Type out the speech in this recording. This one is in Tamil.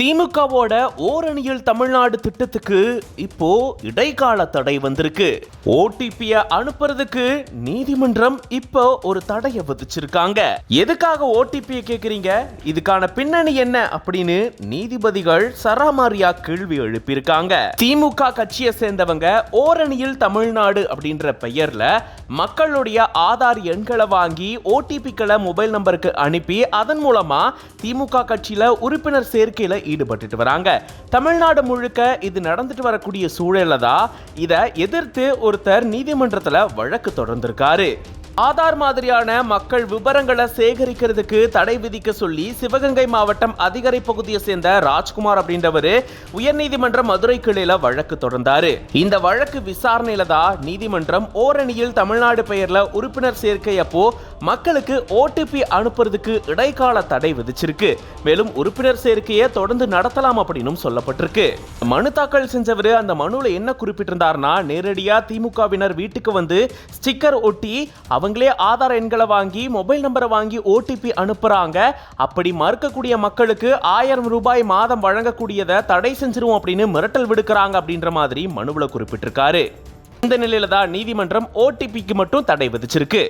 திமுகவோட ஓரணியில் தமிழ்நாடு திட்டத்துக்கு இப்போ இடைக்கால தடை வந்திருக்கு. ஓடிபிய அனுப்புறதுக்கு நீதிமன்றம் இப்போ ஒரு தடையை விதிச்சிருக்காங்க. எதுக்காக ஓடிபியை கேக்குறீங்க? இதுக்கான பின்னணி என்ன அப்படின்னு நீதிபதிகள் சராமாரியா கேள்வி எழுப்பியிருக்காங்க. திமுக கட்சியை சேர்ந்தவங்க ஓரணியில் தமிழ்நாடு அப்படின்ற பெயர்ல மக்களுடைய ஆதார் எண்களை வாங்கி ஓடிபிக்களை மொபைல் நம்பருக்கு அனுப்பி அதன் மூலமா திமுக கட்சியில உறுப்பினர் சேர்க்கையில ஈடுபட்டுட்டு வராங்க. தமிழ்நாடு முழுக்க இது நடந்துட்டு வரக்கூடிய சூழல்ல தான் இதை எதிர்த்து ஒருத்தர் நீதிமன்றத்தில் வழக்கு தொடர்ந்திருக்காரு. ஆதார் மாதிரியான மக்கள் விவரங்களை சேகரிக்கிறதுக்கு தடை விதிக்க சொல்லி சிவகங்கை மாவட்டம் அதிகரை பகுதியை சேர்ந்த ராஜ்குமார் அப்படின்றவர் உயர்நீதிமன்ற மதுரை கிளையில வழக்கு தொடர்ந்தாரு. இந்த வழக்கு விசாரணையில தான் நீதிமன்றம் ஓரணியில் தமிழ்நாடு பெயர்ல உறுப்பினர் சேர்க்கை அப்போ மக்களுக்கு ஓடிபி அனுப்புறதுக்கு இடைக்கால தடை விதிச்சிருக்கு. மேலும் உறுப்பினர் சேர்க்கையை தொடர்ந்து நடத்தலாம் அப்படின்னு சொல்லப்பட்டிருக்கு. மனு தாக்கல் செஞ்சவர் அந்த மனுவில் என்ன குறிப்பிட்டிருந்தார்னா நேரடியா திமுகவினர் வீட்டுக்கு வந்து ஸ்டிக்கர் ஒட்டி அவங்களே ஆதார் எண்களை வாங்கி மொபைல் நம்பரை வாங்கி ஓடிபி அனுப்புறாங்க. அப்படி மறுக்கக்கூடிய மக்களுக்கு ஆயிரம் ரூபாய் மாதம் வழங்கக்கூடியதை தடை செஞ்சிருவோம் அப்படின்னு மிரட்டல் விடுக்கிறாங்க அப்படின்ற மாதிரி மனுவில் குறிப்பிட்டிருக்காரு. இந்த நிலையில தான் நீதிமன்றம் ஓடிபிக்கு மட்டும் தடை விதிச்சிருக்கு.